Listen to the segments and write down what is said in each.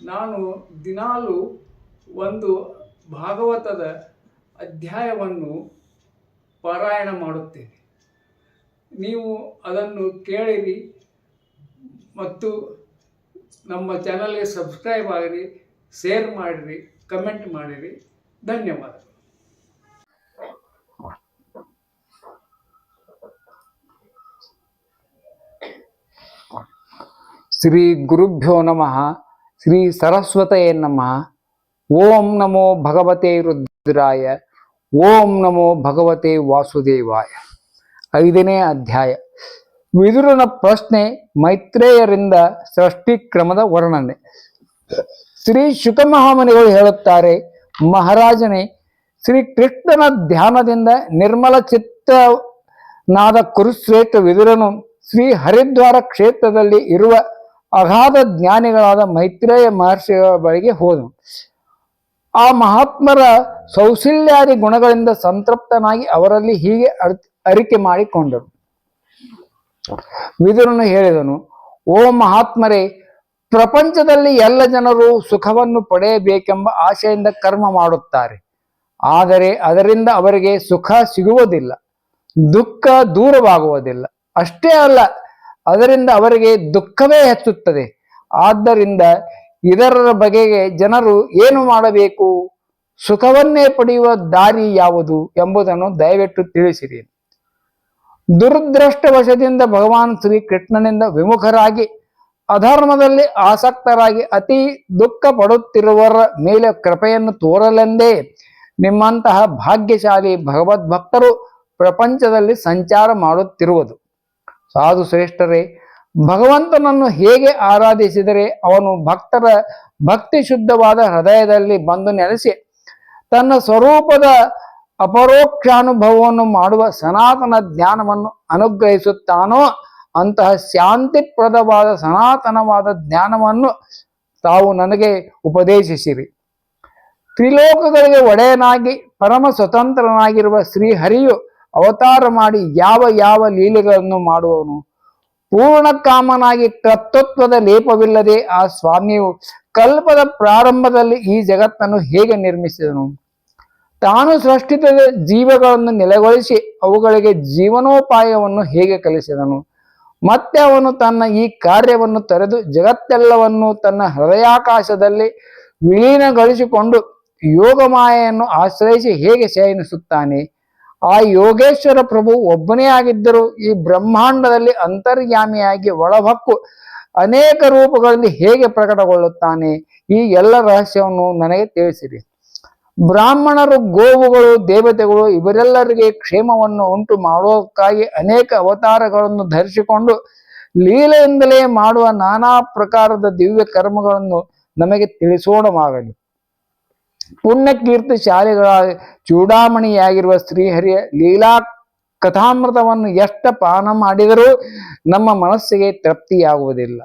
ನಾನು ದಿನಾಲು ಒಂದು ಭಾಗವತದ ಅಧ್ಯಾಯವನ್ನು ಪಾರಾಯಣ ಮಾಡುತ್ತೇನೆ. ನೀವು ಅದನ್ನು ಕೇಳಿರಿ ಮತ್ತು ನಮ್ಮ ಚಾನಲ್ಗೆ ಸಬ್ಸ್ಕ್ರೈಬ್ ಆಗಿರಿ, ಶೇರ್ ಮಾಡಿರಿ, ಕಮೆಂಟ್ ಮಾಡಿರಿ. ಧನ್ಯವಾದ ಶ್ರೀ ಗುರುಭ್ಯೋ ನಮಃ. ಶ್ರೀ ಸರಸ್ವತಯೇ ನಮಃ. ಓಂ ನಮೋ ಭಗವತೆ ರುದ್ರಾಯ. ಓಂ ನಮೋ ಭಗವತೆ ವಾಸುದೇವಾಯ. ಐದನೇ ಅಧ್ಯಾಯ. ವಿದುರನ ಪ್ರಶ್ನೆ ಮೈತ್ರೇಯರಿಂದ ಸೃಷ್ಟಿ ಕ್ರಮದ ವರ್ಣನೆ. ಶ್ರೀ ಶುಕಮಹಾಮನಿಗಳು ಹೇಳುತ್ತಾರೆ, ಮಹಾರಾಜನೇ, ಶ್ರೀ ಕೃಷ್ಣನ ಧ್ಯಾನದಿಂದ ನಿರ್ಮಲ ಚಿತ್ತನಾದ ಕುರುಶ್ರೇಷ್ಠ ವಿದುರನು ಶ್ರೀ ಹರಿದ್ವಾರ ಕ್ಷೇತ್ರದಲ್ಲಿ ಇರುವ ಅಗಾಧ ಜ್ಞಾನಿಗಳಾದ ಮೈತ್ರೇಯ ಮಹರ್ಷಿಗಳ ಬಳಿಗೆ ಹೋದನು. ಆ ಮಹಾತ್ಮರ ಸೌಶಲ್ಯಾದಿ ಗುಣಗಳಿಂದ ಸಂತೃಪ್ತನಾಗಿ ಅವರಲ್ಲಿ ಹೀಗೆ ಅರ್- ಅರಿಕೆ ಮಾಡಿಕೊಂಡರು. ವಿದುರನು ಹೇಳಿದನು, ಓ ಮಹಾತ್ಮರೇ, ಪ್ರಪಂಚದಲ್ಲಿ ಎಲ್ಲ ಜನರು ಸುಖವನ್ನು ಪಡೆಯಬೇಕೆಂಬ ಆಶೆಯಿಂದ ಕರ್ಮ ಮಾಡುತ್ತಾರೆ. ಆದರೆ ಅದರಿಂದ ಅವರಿಗೆ ಸುಖ ಸಿಗುವುದಿಲ್ಲ, ದುಃಖ ದೂರವಾಗುವುದಿಲ್ಲ. ಅಷ್ಟೇ ಅಲ್ಲ ಅದರಿಂದ ಅವರಿಗೆ ದುಃಖವೇ ಹೆಚ್ಚುತ್ತದೆ. ಆದ್ದರಿಂದ ಇದರ ಬಗೆಗೆ ಜನರು ಏನು ಮಾಡಬೇಕು? ಸುಖವನ್ನೇ ಪಡೆಯುವ ದಾರಿ ಯಾವುದು ಎಂಬುದನ್ನು ದಯವಿಟ್ಟು ತಿಳಿಸಿರಿ. ದುರದೃಷ್ಟವಶದಿಂದ ಭಗವಾನ್ ಶ್ರೀ ಕೃಷ್ಣನಿಂದ ವಿಮುಖರಾಗಿ, ಅಧರ್ಮದಲ್ಲಿ ಆಸಕ್ತರಾಗಿ, ಅತಿ ದುಃಖ ಪಡುತ್ತಿರುವವರ ಮೇಲೆ ಕೃಪೆಯನ್ನು ತೋರಲೆಂದೇ ನಿಮ್ಮಂತಹ ಭಾಗ್ಯಶಾಲಿ ಭಗವದ್ಭಕ್ತರು ಪ್ರಪಂಚದಲ್ಲಿ ಸಂಚಾರ ಮಾಡುತ್ತಿರುವುದು. ಸಾಧು ಶ್ರೇಷ್ಠರೇ, ಭಗವಂತನನ್ನು ಹೇಗೆ ಆರಾಧಿಸಿದರೆ ಅವನು ಭಕ್ತರ ಭಕ್ತಿ ಶುದ್ಧವಾದ ಹೃದಯದಲ್ಲಿ ಬಂದು ನೆಲೆಸಿ ತನ್ನ ಸ್ವರೂಪದ ಅಪರೋಕ್ಷಾನುಭವವನ್ನು ಮಾಡುವ ಸನಾತನ ಜ್ಞಾನವನ್ನು ಅನುಗ್ರಹಿಸುತ್ತಾನೋ, ಅಂತಹ ಶಾಂತಿಪ್ರದವಾದ ಸನಾತನವಾದ ಜ್ಞಾನವನ್ನು ತಾವು ನನಗೆ ಉಪದೇಶಿಸಿರಿ. ತ್ರಿಲೋಕಗಳಿಗೆ ಒಡೆಯನಾಗಿ, ಪರಮ ಸ್ವತಂತ್ರನಾಗಿರುವ ಶ್ರೀಹರಿಯು ಅವತಾರ ಮಾಡಿ ಯಾವ ಯಾವ ಲೀಲೆಗಳನ್ನು ಮಾಡುವವನು? ಪೂರ್ಣ ಕಾಮನಾಗಿ ಕರ್ತೃತ್ವದ ಲೇಪವಿಲ್ಲದೆ ಆ ಸ್ವಾಮಿಯು ಕಲ್ಪದ ಪ್ರಾರಂಭದಲ್ಲಿ ಈ ಜಗತ್ತನ್ನು ಹೇಗೆ ನಿರ್ಮಿಸಿದನು? ತಾನು ಸೃಷ್ಟಿಸಿದ ಜೀವಗಳನ್ನು ನೆಲೆಗೊಳಿಸಿ ಅವುಗಳಿಗೆ ಜೀವನೋಪಾಯವನ್ನು ಹೇಗೆ ಕಲಿಸಿದನು? ಮತ್ತೆ ಅವನು ತನ್ನ ಈ ಕಾರ್ಯವನ್ನು ತೆರೆದು ಜಗತ್ತೆಲ್ಲವನ್ನು ತನ್ನ ಹೃದಯಾಕಾಶದಲ್ಲಿ ವಿಲೀನಗೊಳಿಸಿಕೊಂಡು ಯೋಗಮಾಯೆಯನ್ನು ಆಶ್ರಯಿಸಿ ಹೇಗೆ ಶಯನಿಸುತ್ತಾನೆ? ಆ ಯೋಗೇಶ್ವರ ಪ್ರಭು ಒಬ್ಬನೇ ಆಗಿದ್ದರೂ. ಈ ಬ್ರಹ್ಮಾಂಡದಲ್ಲಿ ಅಂತರ್ಯಾಮಿಯಾಗಿ ಒಳಹಕ್ಕು ಅನೇಕ ರೂಪಗಳಲ್ಲಿ ಹೇಗೆ ಪ್ರಕಟಗೊಳ್ಳುತ್ತಾನೆ? ಈ ಎಲ್ಲ ರಹಸ್ಯವನ್ನು ನನಗೆ ತಿಳಿಸಿರಿ. ಬ್ರಾಹ್ಮಣರು, ಗೋವುಗಳು, ದೇವತೆಗಳು ಇವರೆಲ್ಲರಿಗೆ ಕ್ಷೇಮವನ್ನು ಉಂಟು ಮಾಡುವುದಕ್ಕಾಗಿ ಅನೇಕ ಅವತಾರಗಳನ್ನು ಧರಿಸಿಕೊಂಡು ಲೀಲೆಯಿಂದಲೇ ಮಾಡುವ ನಾನಾ ಪ್ರಕಾರದ ದಿವ್ಯ ಕರ್ಮಗಳನ್ನು ನಮಗೆ ತಿಳಿಸೋಣವಾಗಲಿ. ಪುಣ್ಯ ಶಾಲೆಗಳ ಚೂಡಾಮಣಿಯಾಗಿರುವ ಶ್ರೀಹರಿಯ ಲೀಲಾ ಕಥಾಮೃತವನ್ನು ಎಷ್ಟ ಪಾನ ಮಾಡಿದರೂ ನಮ್ಮ ಮನಸ್ಸಿಗೆ ತೃಪ್ತಿಯಾಗುವುದಿಲ್ಲ.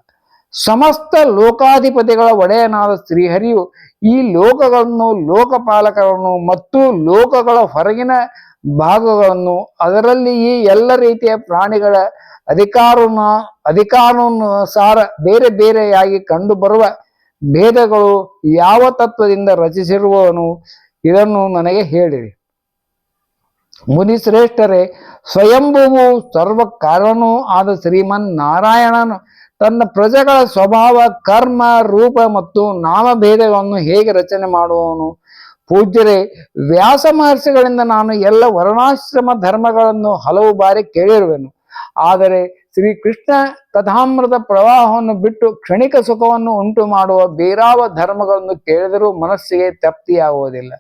ಸಮಸ್ತ ಲೋಕಾಧಿಪತಿಗಳ ಒಡೆಯನಾದ ಶ್ರೀಹರಿಯು ಈ ಲೋಕಗಳನ್ನು, ಲೋಕಪಾಲಕರನ್ನು ಮತ್ತು ಲೋಕಗಳ ಹೊರಗಿನ ಭಾಗಗಳನ್ನು, ಅದರಲ್ಲಿ ಈ ಎಲ್ಲ ರೀತಿಯ ಪ್ರಾಣಿಗಳ ಅಧಿಕಾರನ ಅಧಿಕಾರಾನುಸಾರ ಬೇರೆ ಬೇರೆಯಾಗಿ ಕಂಡುಬರುವ ಭೇದಗಳು ಯಾವ ತತ್ವದಿಂದ ರಚಿಸಿರುವವನು ಇದನ್ನು ನನಗೆ ಹೇಳಿರಿ. ಮುನಿ ಶ್ರೇಷ್ಠರೇ ಸ್ವಯಂಭುವು ಸರ್ವ ಕಾರಣನೂ ಆದ ಶ್ರೀಮನ್ ನಾರಾಯಣನು ತನ್ನ ಪ್ರಜೆಗಳ ಸ್ವಭಾವ, ಕರ್ಮ, ರೂಪ ಮತ್ತು ನಾಮಭೇದಗಳನ್ನು ಹೇಗೆ ರಚನೆ ಮಾಡುವವನು? ಪೂಜ್ಯರೇ, ವ್ಯಾಸ ಮಹರ್ಷಿಗಳಿಂದ ನಾನು ಎಲ್ಲ ವರ್ಣಾಶ್ರಮ ಧರ್ಮಗಳನ್ನು ಹಲವು ಬಾರಿ ಕೇಳಿರುವೆನು. ಆದರೆ ಶ್ರೀ ಕೃಷ್ಣ ಕಥಾಮೃತ ಪ್ರವಾಹವನ್ನು ಬಿಟ್ಟು ಕ್ಷಣಿಕ ಸುಖವನ್ನು ಉಂಟು ಮಾಡುವ ಬೇರಾವ ಧರ್ಮಗಳನ್ನು ಕೇಳಿದರೂ ಮನಸ್ಸಿಗೆ ತೃಪ್ತಿಯಾಗುವುದಿಲ್ಲ.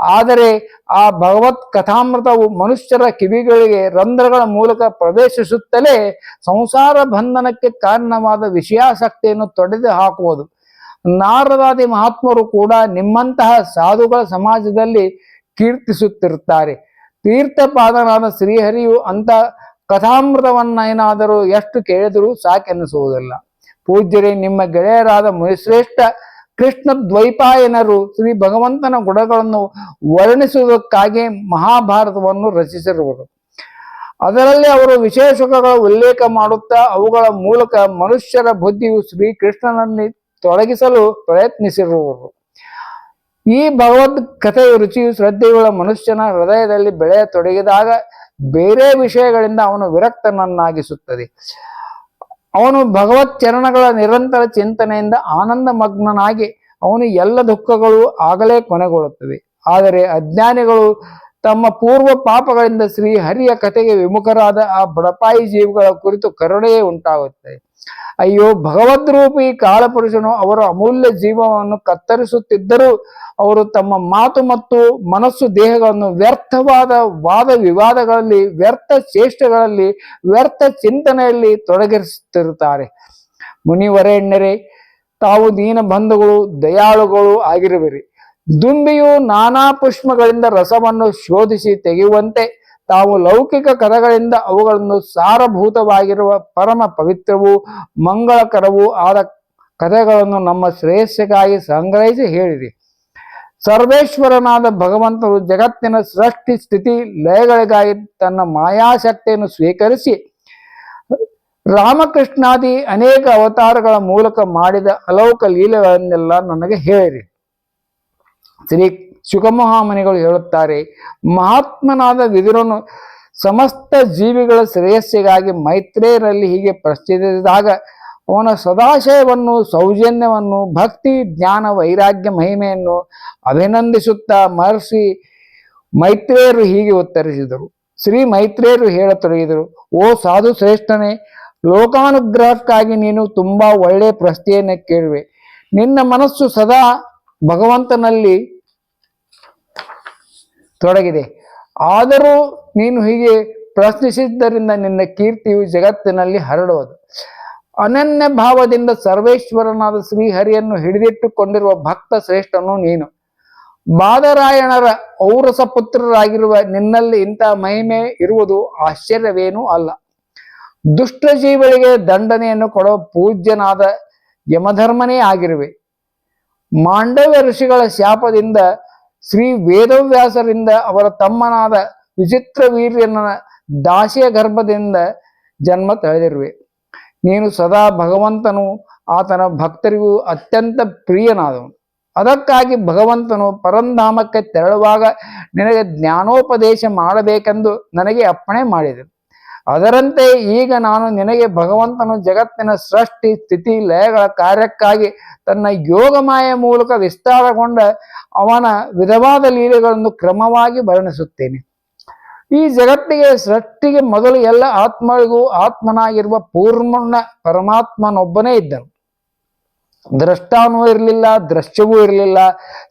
ಆದರೆ ಆ ಭಗವತ್ ಕಥಾಮೃತವು ಮನುಷ್ಯರ ಕಿವಿಗಳಿಗೆ ರಂಧ್ರಗಳ ಮೂಲಕ ಪ್ರವೇಶಿಸುತ್ತಲೇ ಸಂಸಾರ ಬಂಧನಕ್ಕೆ ಕಾರಣವಾದ ವಿಷಯಾಸಕ್ತಿಯನ್ನು ತೊಡೆದು ಹಾಕುವುದು. ನಾರದಾದಿ ಮಹಾತ್ಮರು ಕೂಡ ನಿಮ್ಮಂತಹ ಸಾಧುಗಳ ಸಮಾಜದಲ್ಲಿ ಕೀರ್ತಿಸುತ್ತಿರುತ್ತಾರೆ. ತೀರ್ಥಪಾದನಾದ ಶ್ರೀಹರಿಯು ಅಂತ ಕಥಾಮೃತವನ್ನೇನಾದರೂ ಎಷ್ಟು ಕೇಳಿದರೂ ಸಾಕೆನಿಸುವುದಿಲ್ಲ. ಪೂಜ್ಯರೇ, ನಿಮ್ಮ ಗೆಳೆಯರಾದ ಮುನಿಶ್ರೇಷ್ಠ ಕೃಷ್ಣ ದ್ವೈಪಾಯನರು ಶ್ರೀ ಭಗವಂತನ ಗುಣಗಳನ್ನು ವರ್ಣಿಸುವುದಕ್ಕಾಗಿ ಮಹಾಭಾರತವನ್ನು ರಚಿಸಿರುವರು. ಅದರಲ್ಲಿ ಅವರು ವಿಶೇಷಗಳ ಉಲ್ಲೇಖ ಮಾಡುತ್ತಾ, ಅವುಗಳ ಮೂಲಕ ಮನುಷ್ಯರ ಬುದ್ಧಿಯು ಶ್ರೀಕೃಷ್ಣನಲ್ಲಿ ತೊಡಗಿಸಲು ಪ್ರಯತ್ನಿಸಿರುವರು. ಈ ಭಗವದ್ ಕಥೆಯ ರುಚಿಯು ಶ್ರದ್ಧೆಯುಳ್ಳ ಮನುಷ್ಯನ ಹೃದಯದಲ್ಲಿ ಬೆಳೆಯ ತೊಡಗಿದಾಗ ಬೇರೆ ವಿಷಯಗಳಿಂದ ಅವನು ವಿರಕ್ತನನ್ನಾಗಿಸುತ್ತದೆ. ಅವನು ಭಗವತ್ ಚರಣಗಳ ನಿರಂತರ ಚಿಂತನೆಯಿಂದ ಆನಂದ ಮಗ್ನನಾಗಿ ಅವನು ಎಲ್ಲ ದುಃಖಗಳು ಆಗಲೇ ಕೊನೆಗೊಳ್ಳುತ್ತವೆ. ಆದರೆ ಅಜ್ಞಾನಿಗಳು ತಮ್ಮ ಪೂರ್ವ ಪಾಪಗಳಿಂದ ಶ್ರೀ ಹರಿಯ ಕಥೆಗೆ ವಿಮುಖರಾದ ಆ ಬಡಪಾಯಿ ಜೀವಿಗಳ ಕುರಿತು ಕರುಣೆಯೇ ಉಂಟಾಗುತ್ತದೆ. ಅಯ್ಯೋ, ಭಗವದ್ರೂಪಿ ಕಾಳಪುರುಷನು ಅವರ ಅಮೂಲ್ಯ ಜೀವವನ್ನು ಕತ್ತರಿಸುತ್ತಿದ್ದರೂ ಅವರು ತಮ್ಮ ಮಾತು ಮತ್ತು ಮನಸ್ಸು ದೇಹಗಳನ್ನು ವ್ಯರ್ಥವಾದ ವಾದ ವಿವಾದಗಳಲ್ಲಿ, ವ್ಯರ್ಥ ಚೇಷ್ಟೆಗಳಲ್ಲಿ ವ್ಯರ್ಥ ಚಿಂತನೆಯಲ್ಲಿ ತೊಡಗಿಸುತ್ತಿರುತ್ತಾರೆ. ಮುನಿವರೆಣ್ಣರೆ ತಾವು ದೀನ ಬಂಧುಗಳು, ದಯಾಳುಗಳು ಆಗಿರುವಿರಿ. ದುಂಬಿಯು ನಾನಾ ಪುಷ್ಪಗಳಿಂದ ರಸವನ್ನು ಶೋಧಿಸಿ ತೆಗೆಯುವಂತೆ ತಾವು ಲೌಕಿಕ ಕರಗಳಿಂದ ಅವುಗಳನ್ನು ಸಾರಭೂತವಾಗಿರುವ ಪರಮ ಪವಿತ್ರವೂ ಮಂಗಳಕರವೂ ಆದ ಕಥೆಗಳನ್ನು ನಮ್ಮ ಶ್ರೇಯಸ್ಸಿಗಾಗಿ ಸಂಗ್ರಹಿಸಿ ಹೇಳಿರಿ ಸರ್ವೇಶ್ವರನಾದ ಭಗವಂತನು ಜಗತ್ತಿನ ಸೃಷ್ಟಿ ಸ್ಥಿತಿ ಲಯಗಳಿಗಾಗಿ ತನ್ನ ಮಾಯಾಶಕ್ತಿಯನ್ನು ಸ್ವೀಕರಿಸಿ ರಾಮಕೃಷ್ಣಾದಿ ಅನೇಕ ಅವತಾರಗಳ ಮೂಲಕ ಮಾಡಿದ ಅಲೌಕ ಲೀಲೆಗಳನ್ನೆಲ್ಲ ನನಗೆ ಹೇಳಿರಿ. ಶ್ರೀ ಸುಖಮಹಾಮನಿಗಳು ಹೇಳುತ್ತಾರೆ, ಮಹಾತ್ಮನಾದ ವಿದುರನು ಸಮಸ್ತ ಜೀವಿಗಳ ಶ್ರೇಯಸ್ಸಿಗಾಗಿ ಮೈತ್ರೇಯರಲ್ಲಿ ಹೀಗೆ ಪ್ರಶ್ನಿಸಿದಾಗ, ಅವನ ಸದಾಶಯವನ್ನು, ಸೌಜನ್ಯವನ್ನು, ಭಕ್ತಿ, ಜ್ಞಾನ, ವೈರಾಗ್ಯ, ಮಹಿಮೆಯನ್ನು ಅಭಿನಂದಿಸುತ್ತಾ ಮಹರ್ಷಿ ಮೈತ್ರೇಯರು ಹೀಗೆ ಉತ್ತರಿಸಿದರು. ಶ್ರೀ ಮೈತ್ರೇಯರು ಹೇಳತೊಡಗಿದರು, ಓ ಸಾಧು ಶ್ರೇಷ್ಠನೇ, ಲೋಕಾನುಗ್ರಹಕ್ಕಾಗಿ ನೀನು ತುಂಬಾ ಒಳ್ಳೆಯ ಪ್ರಶ್ನೆಯನ್ನು ಕೇಳುವೆ. ನಿನ್ನ ಮನಸ್ಸು ಸದಾ ಭಗವಂತನಲ್ಲಿ ತೊಡಗಿದೆ. ಆದರೂ ನೀನು ಹೀಗೆ ಪ್ರಶ್ನಿಸಿದ್ದರಿಂದ ನಿನ್ನ ಕೀರ್ತಿಯು ಜಗತ್ತಿನಲ್ಲಿ ಹರಡುವುದು. ಅನನ್ಯ ಭಾವದಿಂದ ಸರ್ವೇಶ್ವರನಾದ ಶ್ರೀಹರಿಯನ್ನು ಹಿಡಿದಿಟ್ಟುಕೊಂಡಿರುವ ಭಕ್ತ ಶ್ರೇಷ್ಠನು ನೀನು. ಬಾದರಾಯಣರ ಔರಸ ಪುತ್ರರಾಗಿರುವ ನಿನ್ನಲ್ಲಿ ಇಂಥ ಮಹಿಮೆ ಇರುವುದು ಆಶ್ಚರ್ಯವೇನೂ ಅಲ್ಲ. ದುಷ್ಟ ಜೀವಗಳಿಗೆ ದಂಡನೆಯನ್ನು ಕೊಡುವ ಪೂಜ್ಯನಾದ ಯಮಧರ್ಮನೇ ಆಗಿರುವೆ. ಮಾಂಡವ್ಯ ಋಷಿಗಳ ಶಾಪದಿಂದ ಶ್ರೀ ವೇದವ್ಯಾಸರಿಂದ ಅವರ ತಮ್ಮನಾದ ವಿಚಿತ್ರ ವೀರ್ಯನ ದಾಸಿಯ ಗರ್ಭದಿಂದ ಜನ್ಮ ತಳೆದಿರುವೆ. ನೀನು ಸದಾ ಭಗವಂತನು, ಆತನ ಭಕ್ತರಿಗೂ ಅತ್ಯಂತ ಪ್ರಿಯನಾದವನು. ಅದಕ್ಕಾಗಿ ಭಗವಂತನು ಪರಂಧಾಮಕ್ಕೆ ತೆರಳುವಾಗ ನಿನಗೆ ಜ್ಞಾನೋಪದೇಶ ಮಾಡಬೇಕೆಂದು ನನಗೆ ಅಪ್ಪಣೆ ಮಾಡಿದನು. ಅದರಂತೆ ಈಗ ನಾನು ನಿನಗೆ ಭಗವಂತನು ಜಗತ್ತಿನ ಸೃಷ್ಟಿ, ಸ್ಥಿತಿ, ಲಯಗಳ ಕಾರ್ಯಕ್ಕಾಗಿ ತನ್ನ ಯೋಗಮಾಯ ಮೂಲಕ ವಿಸ್ತಾರಗೊಂಡ ಅವನ ವಿಧವಾದ ಲೀಲೆಗಳನ್ನು ಕ್ರಮವಾಗಿ ವರ್ಣಿಸುತ್ತೇನೆ ಈ ಜಗತ್ತಿಗೆ ಸೃಷ್ಟಿಗೆ ಮೊದಲು ಎಲ್ಲ ಆತ್ಮಗಳಿಗೂ ಆತ್ಮನಾಗಿರುವ ಪೂರ್ಣ ಪರಮಾತ್ಮನೊಬ್ಬನೇ ಇದ್ದನು ದ್ರಷ್ಟಾನೂ ಇರಲಿಲ್ಲ, ದೃಶ್ಯವೂ ಇರಲಿಲ್ಲ.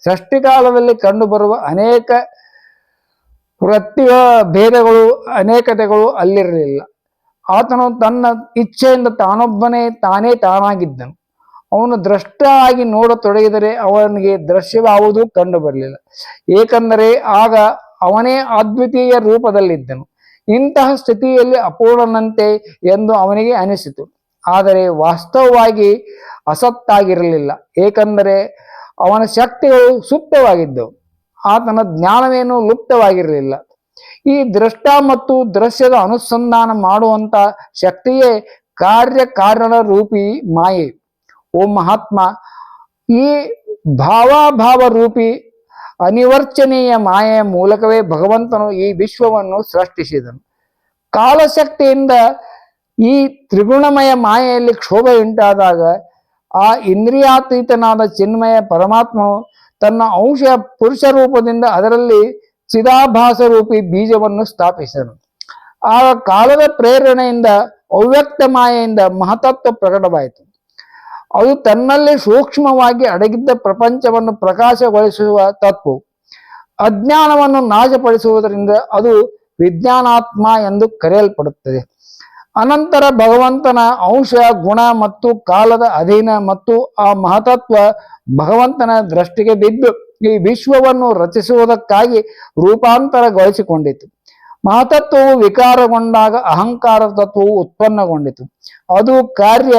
ಸೃಷ್ಟಿಕಾಲದಲ್ಲಿ ಕಂಡುಬರುವ ಅನೇಕ ವೃತ್ತಿಗಳ ಭೇದಗಳು, ಅನೇಕತೆಗಳು ಅಲ್ಲಿರಲಿಲ್ಲ. ಆತನು ತನ್ನ ಇಚ್ಛೆಯಿಂದ ತಾನೊಬ್ಬನೇ ತಾನೇ ತಾನಾಗಿದ್ದನು. ಅವನು ದ್ರಷ್ಟ ಆಗಿ ನೋಡತೊಡಗಿದರೆ ಅವನಿಗೆ ದೃಶ್ಯವಾವುದು ಕಂಡು ಬರಲಿಲ್ಲ ಏಕೆಂದರೆ ಆಗ ಅವನೇ ಅದ್ವಿತೀಯ ರೂಪದಲ್ಲಿದ್ದನು. ಇಂತಹ ಸ್ಥಿತಿಯಲ್ಲಿ ಅಪೂರ್ಣನಂತೆ ಎಂದು ಅವನಿಗೆ ಅನಿಸಿತು. ಆದರೆ ವಾಸ್ತವವಾಗಿ ಅಸತ್ತಾಗಿರಲಿಲ್ಲ. ಏಕೆಂದರೆ ಅವನ ಶಕ್ತಿಗಳು ಸುಪ್ತವಾಗಿದ್ದವು. ಆತನ ಜ್ಞಾನವೇನು ಲುಪ್ತವಾಗಿರಲಿಲ್ಲ. ಈ ದೃಷ್ಟ ಮತ್ತು ದೃಶ್ಯದ ಅನುಸಂಧಾನ ಮಾಡುವಂತ ಶಕ್ತಿಯೇ ಕಾರ್ಯ ಕಾರಣ ರೂಪಿ ಮಾಯೆ. ಓ ಮಹಾತ್ಮ, ಈ ಭಾವಾಭಾವ ರೂಪಿ ಅನಿವರ್ಚನೀಯ ಮಾಯೆಯ ಮೂಲಕವೇ ಭಗವಂತನು ಈ ವಿಶ್ವವನ್ನು ಸೃಷ್ಟಿಸಿದನು. ಕಾಲಶಕ್ತಿಯಿಂದ ಈ ತ್ರಿಗುಣಮಯ ಮಾಯೆಯಲ್ಲಿ ಕ್ಷೋಭ ಉಂಟಾದಾಗ ಆ ಇಂದ್ರಿಯಾತೀತನಾದ ಚಿನ್ಮಯ ಪರಮಾತ್ಮನು ತನ್ನ ಅಂಶ ಪುರುಷ ರೂಪದಿಂದ ಅದರಲ್ಲಿ ಚಿದಾಭಾಸ ರೂಪಿ ಬೀಜವನ್ನು ಸ್ಥಾಪಿಸನು ಆ ಕಾಲದ ಪ್ರೇರಣೆಯಿಂದ, ಅವ್ಯಕ್ತ ಮಾಯೆಯಿಂದ ಮಹತತ್ವ ಪ್ರಕಟವಾಯಿತು. ಅದು ತನ್ನಲ್ಲಿ ಸೂಕ್ಷ್ಮವಾಗಿ ಅಡಗಿದ್ದ ಪ್ರಪಂಚವನ್ನು ಪ್ರಕಾಶಗೊಳಿಸುವ ತತ್ವ. ಅಜ್ಞಾನವನ್ನು ನಾಶಪಡಿಸುವುದರಿಂದ ಅದು ವಿಜ್ಞಾನಾತ್ಮ ಎಂದು ಕರೆಯಲ್ಪಡುತ್ತದೆ. ಅನಂತರ ಭಗವಂತನ ಅಂಶ ಗುಣ ಮತ್ತು ಕಾಲದ ಅಧೀನ ಮತ್ತು ಆ ಮಹತತ್ವ ಭಗವಂತನ ದೃಷ್ಟಿಗೆ ಬಿದ್ದು ಈ ವಿಶ್ವವನ್ನು ರಚಿಸುವುದಕ್ಕಾಗಿ ರೂಪಾಂತರಗೊಳಿಸಿಕೊಂಡಿತು. ಮಹತತ್ವವು ವಿಕಾರಗೊಂಡಾಗ ಅಹಂಕಾರ ತತ್ವವು ಉತ್ಪನ್ನಗೊಂಡಿತು. ಅದು ಕಾರ್ಯ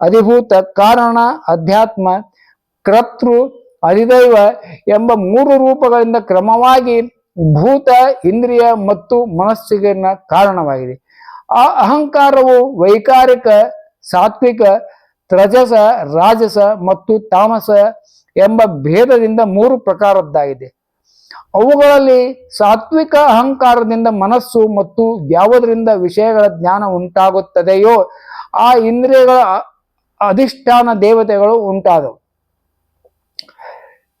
ಅಧಿಭೂತ ಕಾರಣ ಅಧ್ಯಾತ್ಮ ಕರ್ತೃ ಅಧಿದೈವ ಎಂಬ ಮೂರು ರೂಪಗಳಿಂದ ಕ್ರಮವಾಗಿ ಭೂತ, ಇಂದ್ರಿಯ ಮತ್ತು ಮನಸ್ಸಿಗೆ ಕಾರಣವಾಗಿದೆ. ಆ ಅಹಂಕಾರವು ವೈಕಾರಿಕ, ಸಾತ್ವಿಕ ತ್ರಜಸ ರಾಜಸ ಮತ್ತು ತಾಮಸ ಎಂಬ ಭೇದದಿಂದ ಮೂರು ಪ್ರಕಾರದ್ದಾಗಿದೆ. ಅವುಗಳಲ್ಲಿ ಸಾತ್ವಿಕ ಅಹಂಕಾರದಿಂದ ಮನಸ್ಸು ಮತ್ತು ಯಾವುದರಿಂದ ವಿಷಯಗಳ ಜ್ಞಾನ ಉಂಟಾಗುತ್ತದೆಯೋ, ಆ ಇಂದ್ರಿಯಗಳ ಅಧಿಷ್ಠಾನ ದೇವತೆಗಳು ಉಂಟಾದವು.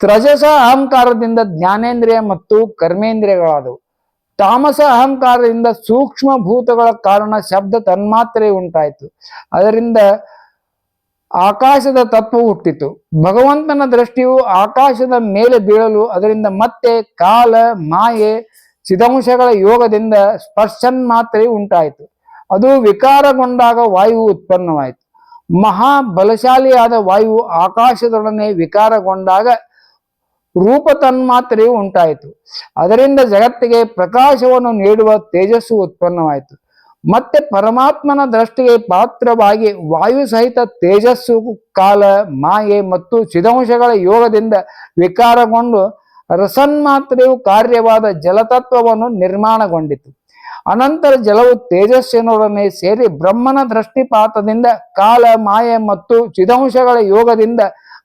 ತ್ರಜಸ ಅಹಂಕಾರದಿಂದ ಜ್ಞಾನೇಂದ್ರಿಯ ಮತ್ತು ಕರ್ಮೇಂದ್ರಿಯಗಳಾದವು. ತಾಮಸ ಅಹಂಕಾರದಿಂದ ಸೂಕ್ಷ್ಮ ಭೂತಗಳ ಕಾರಣ ಶಬ್ದ ತನ್ಮಾತ್ರೆ ಉಂಟಾಯಿತು. ಅದರಿಂದ ಆಕಾಶದ ತತ್ವ ಹುಟ್ಟಿತು. ಭಗವಂತನ ದೃಷ್ಟಿಯು ಆಕಾಶದ ಮೇಲೆ ಬೀಳಲು ಅದರಿಂದ ಮತ್ತೆ ಕಾಲ, ಮಾಯೆ, ಚಿದಂಶಗಳ ಯೋಗದಿಂದ ಸ್ಪರ್ಶನ್ ಮಾತ್ರೆ ಉಂಟಾಯಿತು. ಅದು ವಿಕಾರಗೊಂಡಾಗ ವಾಯು ಉತ್ಪನ್ನವಾಯಿತು. ಮಹಾ ಬಲಶಾಲಿಯಾದ ವಾಯು ಆಕಾಶದೊಡನೆ ವಿಕಾರಗೊಂಡಾಗ ರೂಪ ತನ್ಮಾತ್ರೆಯು ಉಂಟಾಯಿತು. ಅದರಿಂದ ಜಗತ್ತಿಗೆ ಪ್ರಕಾಶವನ್ನು ನೀಡುವ ತೇಜಸ್ಸು ಉತ್ಪನ್ನವಾಯಿತು. ಮತ್ತೆ ಪರಮಾತ್ಮನ ದೃಷ್ಟಿಗೆ ಪಾತ್ರವಾಗಿ ವಾಯು ಸಹಿತ ತೇಜಸ್ಸು, ಕಾಲ, ಮಾಯೆ ಮತ್ತು ಚಿದಂಶಗಳ ಯೋಗದಿಂದ ವಿಕಾರಗೊಂಡು ರಸನ್ಮಾತ್ರೆಯು ಕಾರ್ಯವಾದ ಜಲತತ್ವವನ್ನು ನಿರ್ಮಾಣಗೊಂಡಿತು. ಅನಂತರ ಜಲವು ತೇಜಸ್ಸಿನೊಡನೆ ಸೇರಿ ಬ್ರಹ್ಮನ ದೃಷ್ಟಿಪಾತದಿಂದ ಕಾಲ, ಮಾಯೆ ಮತ್ತು ಚಿದಂಶಗಳ ಯೋಗದಿಂದ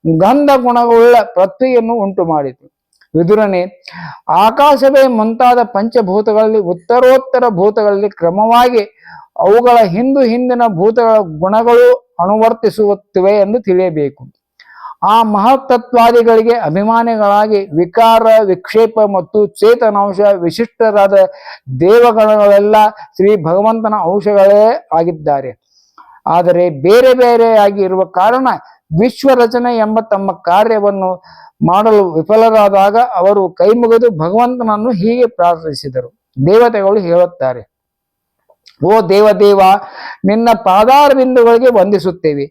ಗಂಧ ಗುಣವುಳ್ಳ ಪೃಥ್ವಿಯನ್ನು ಉಂಟು ಮಾಡಿತು. ವಿದುರನೆ, ಆಕಾಶವೇ ಮುಂತಾದ ಪಂಚಭೂತಗಳಲ್ಲಿ ಉತ್ತರೋತ್ತರ ಭೂತಗಳಲ್ಲಿ ಕ್ರಮವಾಗಿ ಅವುಗಳ ಹಿಂದು ಹಿಂದಿನ ಭೂತಗಳ ಗುಣಗಳು ಅನುವರ್ತಿಸುತ್ತಿವೆ ಎಂದು ತಿಳಿಯಬೇಕು. ಆ ಮಹತ್ತತ್ವಾದಿಗಳಿಗೆ ಅಭಿಮಾನಿಗಳಾಗಿ ವಿಕಾರ, ವಿಕ್ಷೇಪ ಮತ್ತು ಚೇತನಾಂಶ ವಿಶಿಷ್ಟರಾದ ದೇವಗಣಗಳೆಲ್ಲ ಶ್ರೀ ಭಗವಂತನ ಅಂಶಗಳೇ ಆಗಿದ್ದಾರೆ. ಆದರೆ ಬೇರೆ ಬೇರೆಯಾಗಿ ಇರುವ ಕಾರಣ ವಿಶ್ವ ರಚನೆ ಎಂಬ ತಮ್ಮ ಕಾರ್ಯವನ್ನು ಮಾಡಲು ವಿಫಲರಾದಾಗ ಅವರು ಕೈ ಮುಗಿದು ಭಗವಂತನನ್ನು ಹೀಗೆ ಪ್ರಾರ್ಥಿಸಿದರು. ದೇವತೆಗಳು ಹೇಳುತ್ತಾರೆ, ಓ ದೇವದೇವ, ನಿನ್ನ ಪಾದಾರ ಬಿಂದುಗಳಿಗೆ ವಂದಿಸುತ್ತೇವೆ.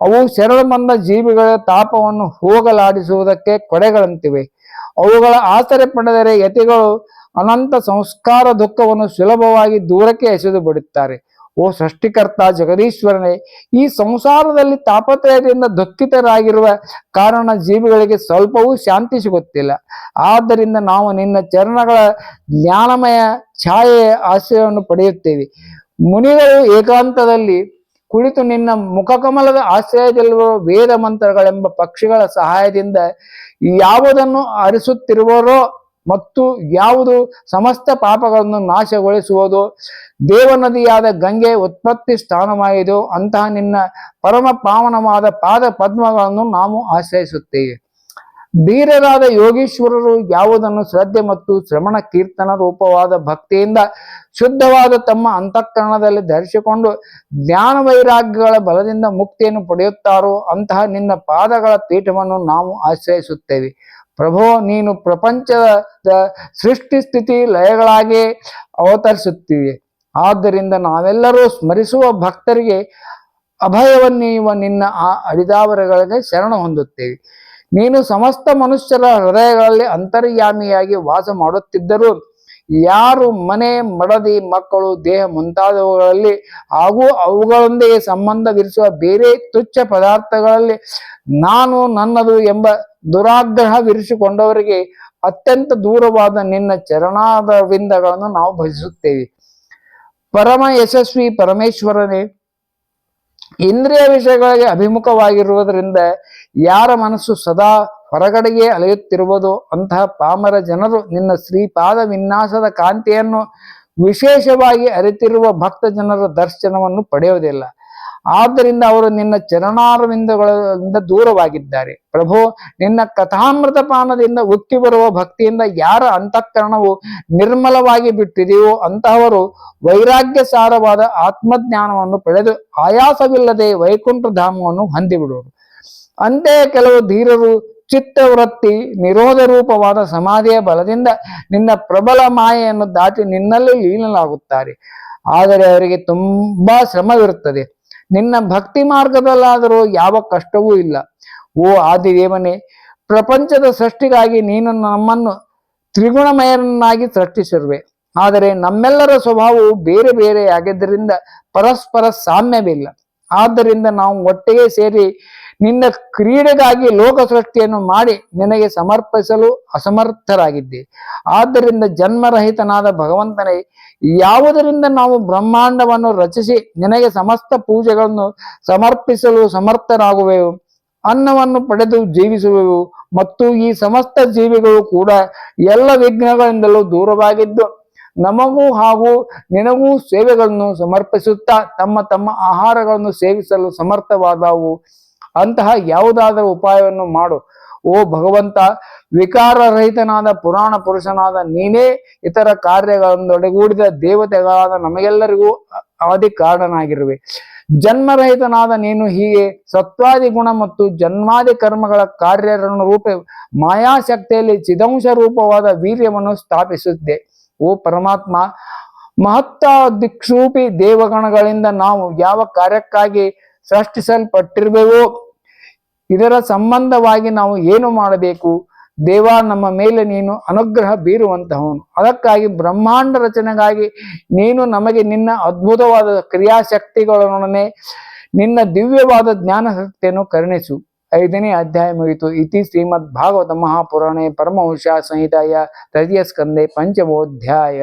ಅವು ಶರಣ ಬಂದ ಜೀವಿಗಳ ತಾಪವನ್ನು ಹೋಗಲಾಡಿಸುವುದಕ್ಕೆ ಕೊಡೆಗಳಂತಿವೆ. ಅವುಗಳ ಆಸರೆ ಪಡೆದರೆ ಯತಿಗಳು ಅನಂತ ಸಂಸ್ಕಾರ ದುಃಖವನ್ನು ಸುಲಭವಾಗಿ ದೂರಕ್ಕೆ ಎಸೆದು ಬಿಡುತ್ತಾರೆ. ಓ ಸೃಷ್ಟಿಕರ್ತ ಜಗದೀಶ್ವರನೇ, ಈ ಸಂಸಾರದಲ್ಲಿ ತಾಪತ್ರಯದಿಂದ ದುಃಖಿತರಾಗಿರುವ ಕಾರಣ ಜೀವಿಗಳಿಗೆ ಸ್ವಲ್ಪವೂ ಶಾಂತಿ ಸಿಗುತ್ತಿಲ್ಲ. ಆದ್ದರಿಂದ ನಾವು ನಿನ್ನ ಚರಣಗಳ ಜ್ಞಾನಮಯ ಛಾಯೆಯ ಆಶ್ರಯವನ್ನು ಪಡೆಯುತ್ತೇವೆ. ಮುನಿಗಳು ಏಕಾಂತದಲ್ಲಿ ಕುಳಿತು ನಿನ್ನ ಮುಖಕಮಲದ ಆಶ್ರಯದಲ್ಲಿರುವ ವೇದ ಮಂತ್ರಗಳೆಂಬ ಪಕ್ಷಿಗಳ ಸಹಾಯದಿಂದ ಯಾವುದನ್ನು ಅರಿಸುತ್ತಿರುವರೋ ಮತ್ತು ಯಾವುದು ಸಮಸ್ತ ಪಾಪಗಳನ್ನು ನಾಶಗೊಳಿಸುವುದು? ದೇವನದಿಯಾದ ಗಂಗೆ ಉತ್ಪತ್ತಿ ಸ್ಥಾನವಾಯಿತು. ಅಂತಹ ನಿನ್ನ ಪರಮ ಪಾವನವಾದ ಪಾದ ಪದ್ಮಗಳನ್ನು ನಾವು ಆಶ್ರಯಿಸುತ್ತೇವೆ. ಧೀರರಾದ ಯೋಗೀಶ್ವರರು ಯಾವುದನ್ನು ಶ್ರದ್ಧೆ ಮತ್ತು ಶ್ರವಣ ಕೀರ್ತನ ರೂಪವಾದ ಭಕ್ತಿಯಿಂದ ಶುದ್ಧವಾದ ತಮ್ಮ ಅಂತಃಕರಣದಲ್ಲಿ ಧರಿಸಿಕೊಂಡು ಜ್ಞಾನ ವೈರಾಗ್ಯಗಳ ಬಲದಿಂದ ಮುಕ್ತಿಯನ್ನು ಪಡೆಯುತ್ತಾರೋ ಅಂತಹ ನಿನ್ನ ಪಾದಗಳ ಪೀಠವನ್ನು ನಾವು ಆಶ್ರಯಿಸುತ್ತೇವೆ. ಪ್ರಭೋ, ನೀನು ಪ್ರಪಂಚದ ಸೃಷ್ಟಿ ಸ್ಥಿತಿ ಲಯಗಳಾಗಿ ಅವತರಿಸುತ್ತೀವಿ. ಆದ್ದರಿಂದ ನಾವೆಲ್ಲರೂ ಸ್ಮರಿಸುವ ಭಕ್ತರಿಗೆ ಅಭಯವನ್ನೀಯುವ ನಿನ್ನ ಆ ಅಡಿದಾವರಗಳಿಗೆ ಶರಣ ಹೊಂದುತ್ತೇವೆ. ನೀನು ಸಮಸ್ತ ಮನುಷ್ಯರ ಹೃದಯಗಳಲ್ಲಿ ಅಂತರ್ಯಾಮಿಯಾಗಿ ವಾಸ ಮಾಡುತ್ತಿದ್ದರೂ ಯಾರು ಮನೆ ಮಡದಿ ಮಕ್ಕಳು, ದೇಹ ಮುಂತಾದವುಗಳಲ್ಲಿ ಹಾಗೂ ಅವುಗಳೊಂದಿಗೆ ಸಂಬಂಧವಿರಿಸುವ ಬೇರೆ ತುಚ್ಛ ಪದಾರ್ಥಗಳಲ್ಲಿ ನಾನು ನನ್ನದು ಎಂಬ ದುರಾಗ್ರಹವಿರಿಸಿಕೊಂಡವರಿಗೆ ಅತ್ಯಂತ ದೂರವಾದ ನಿನ್ನ ಚರಣಾದ ವಿಂದಗಳನ್ನು ನಾವು ಭಜಿಸುತ್ತೇವೆ. ಪರಮ ಯಶಸ್ವಿ ಪರಮೇಶ್ವರನೇ ಇಂದ್ರಿಯ ವಿಷಯಗಳಿಗೆ ಅಭಿಮುಖವಾಗಿರುವುದರಿಂದ ಯಾರ ಮನಸ್ಸು ಸದಾ ಹೊರಗಡೆಗೆ ಅಲೆಯುತ್ತಿರುವುದು ಅಂತಹ ಪಾಮರ ಜನರು ನಿನ್ನ ಶ್ರೀಪಾದ ವಿನ್ಯಾಸದ ಕಾಂತಿಯನ್ನು ವಿಶೇಷವಾಗಿ ಅರಿತಿರುವ ಭಕ್ತ ಜನರ ದರ್ಶನವನ್ನು ಪಡೆಯುವುದಿಲ್ಲ. ಆದ್ದರಿಂದ ಅವರು ನಿನ್ನ ಚರಣಾರವಿಂದಗಳಿಂದ ದೂರವಾಗಿದ್ದಾರೆ. ಪ್ರಭು, ನಿನ್ನ ಕಥಾಮೃತ ಪಾನದಿಂದ ಉಕ್ಕಿ ಬರುವ ಭಕ್ತಿಯಿಂದ ಯಾರ ಅಂತಃಕರಣವು ನಿರ್ಮಲವಾಗಿ ಬಿಟ್ಟಿದೆಯೋ ಅಂತಹವರು ವೈರಾಗ್ಯ ಸಾರವಾದ ಆತ್ಮಜ್ಞಾನವನ್ನು ಪಡೆದು ಆಯಾಸವಿಲ್ಲದೆ ವೈಕುಂಠ ಧಾಮವನ್ನು ಹೊಂದಿಬಿಡುವರು. ಅಂತೆಯೇ ಕೆಲವು ಧೀರರು ಚಿತ್ತವೃತ್ತಿ, ನಿರೋಧ ರೂಪವಾದ ಸಮಾಧಿಯ ಬಲದಿಂದ ನಿನ್ನ ಪ್ರಬಲ ಮಾಯೆಯನ್ನು ದಾಟಿ ನಿನ್ನಲ್ಲಿ ಲೀನಲಾಗುತ್ತಾರೆ. ಆದರೆ ಅವರಿಗೆ ತುಂಬಾ ಶ್ರಮವಿರುತ್ತದೆ. ನಿನ್ನ ಭಕ್ತಿ ಮಾರ್ಗದಲ್ಲಾದರೂ ಯಾವ ಕಷ್ಟವೂ ಇಲ್ಲ. ಓ ಆದಿದೇವನೇ, ಪ್ರಪಂಚದ ಸೃಷ್ಟಿಗಾಗಿ ನೀನು ನಮ್ಮನ್ನು ತ್ರಿಗುಣಮಯರನ್ನಾಗಿ ಸೃಷ್ಟಿಸಿರುವೆ. ಆದರೆ ನಮ್ಮೆಲ್ಲರ ಸ್ವಭಾವವು ಬೇರೆ ಬೇರೆ ಆಗಿದ್ದರಿಂದ ಪರಸ್ಪರ ಸಾಮ್ಯವಿಲ್ಲ. ಆದ್ದರಿಂದ ನಾವು ಒಟ್ಟಿಗೆ ಸೇರಿ ನಿನ್ನ ಕ್ರೀಡೆಗಾಗಿ ಲೋಕ ಸೃಷ್ಟಿಯನ್ನು ಮಾಡಿ ನಿನಗೆ ಸಮರ್ಪಿಸಲು ಅಸಮರ್ಥರಾಗಿದ್ದೆ. ಆದ್ದರಿಂದ ಜನ್ಮರಹಿತನಾದ ಭಗವಂತನೇ, ಯಾವುದರಿಂದ ನಾವು ಬ್ರಹ್ಮಾಂಡವನ್ನು ರಚಿಸಿ ನಿನಗೆ ಸಮಸ್ತ ಪೂಜೆಗಳನ್ನು ಸಮರ್ಪಿಸಲು ಸಮರ್ಥರಾಗುವೆವು? ಅನ್ನವನ್ನು ಪಡೆದು ಜೀವಿಸುವೆವು. ಮತ್ತು ಈ ಸಮಸ್ತ ಜೀವಿಗಳು ಕೂಡ ಎಲ್ಲ ವಿಘ್ನಗಳಿಂದಲೂ ದೂರವಾಗಿದ್ದು, ನಮಗೂ ಹಾಗೂ ನಿನಗೂ ಸೇವೆಗಳನ್ನು ಸಮರ್ಪಿಸುತ್ತಾ ತಮ್ಮ ತಮ್ಮ ಆಹಾರಗಳನ್ನು ಸೇವಿಸಲು ಸಮರ್ಥವಾದವು. ಅಂತಹ ಯಾವುದಾದರೂ ಉಪಾಯವನ್ನು ಮಾಡು. ಓ ಭಗವಂತ, ವಿಕಾರರಹಿತನಾದ ಪುರಾಣ ಪುರುಷನಾದ ನೀನೇ ಇತರ ಕಾರ್ಯಗಳೊಂದೊಡಗೂಡಿದ ದೇವತೆಗಳಾದ ನಮಗೆಲ್ಲರಿಗೂ ಅವಧಿ ಕಾರಣನಾಗಿರುವೆ. ಜನ್ಮರಹಿತನಾದ ನೀನು ಹೀಗೆ ಸತ್ವಾದಿ ಗುಣ ಮತ್ತು ಜನ್ಮಾದಿ ಕರ್ಮಗಳ ಕಾರ್ಯರನ್ನು ರೂಪ ಮಾಯಾಶಕ್ತಿಯಲ್ಲಿ ಚಿದಂಶ ರೂಪವಾದ ವೀರ್ಯವನ್ನು ಸ್ಥಾಪಿಸುತ್ತೆ ಓ ಪರಮಾತ್ಮ ಮಹತ್ತ ದಿಕ್ಷೂಪಿ ದೇವಗಣಗಳಿಂದ ನಾವು ಯಾವ ಕಾರ್ಯಕ್ಕಾಗಿ ಸೃಷ್ಟಿಸಲ್ಪಟ್ಟಿರುವೆವೋ ಇದರ ಸಂಬಂಧವಾಗಿ ನಾವು ಏನು ಮಾಡಬೇಕು? ದೇವ, ನಮ್ಮ ಮೇಲೆ ನೀನು ಅನುಗ್ರಹ ಬೀರುವಂತಹವನು. ಅದಕ್ಕಾಗಿ ಬ್ರಹ್ಮಾಂಡ ರಚನೆಗಾಗಿ ನೀನು ನಮಗೆ ನಿನ್ನ ಅದ್ಭುತವಾದ ಕ್ರಿಯಾಶಕ್ತಿಗಳೊಡನೆ ನಿನ್ನ ದಿವ್ಯವಾದ ಜ್ಞಾನ ಶಕ್ತಿಯನ್ನು ಕರುಣಿಸು. ಐದನೇ ಅಧ್ಯಾಯ ಮುಗಿತು ಇತಿ ಶ್ರೀಮದ್ ಭಾಗವತ ಮಹಾಪುರಾಣೆ ಪರಮವಂಶ ಸಂಹಿತಾಯ ತೃತೀಯ ಸ್ಕಂದೆ ಪಂಚಮೋಧ್ಯಾಯ.